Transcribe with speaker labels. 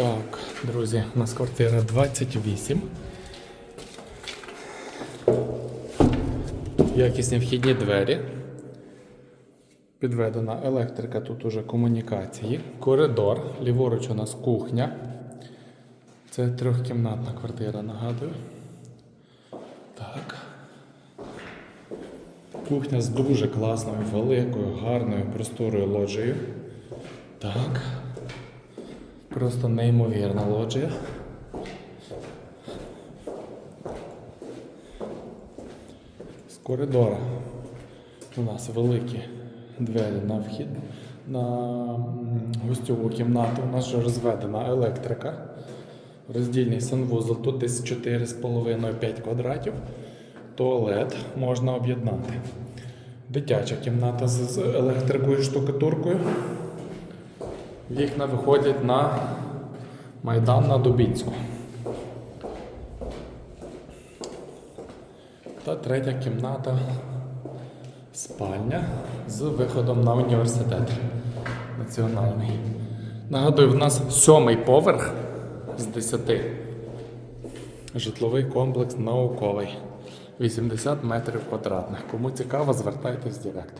Speaker 1: Так, друзі, у нас квартира 28. Якісні вхідні двері. Підведена електрика, тут уже комунікації. Коридор. Ліворуч у нас кухня. Це трьохкімнатна квартира, нагадую. Так. Кухня з дуже класною, великою, гарною, просторою лоджією. Так. Просто неймовірна лоджія. З коридора у нас великі двері на вхід на гостьову кімнату. У нас вже розведена електрика. Роздільний санвузол. Тут десь 4,5-5 квадратів. Туалет можна об'єднати. Дитяча кімната з електрикою штукатуркою. Вікна виходять на Майдан на Дубінську. Та третя кімната спальня з виходом на університет національний. Нагадую, в нас сьомий поверх з 10. Житловий комплекс науковий. 80 метрів квадратних. Кому цікаво, звертайтесь в.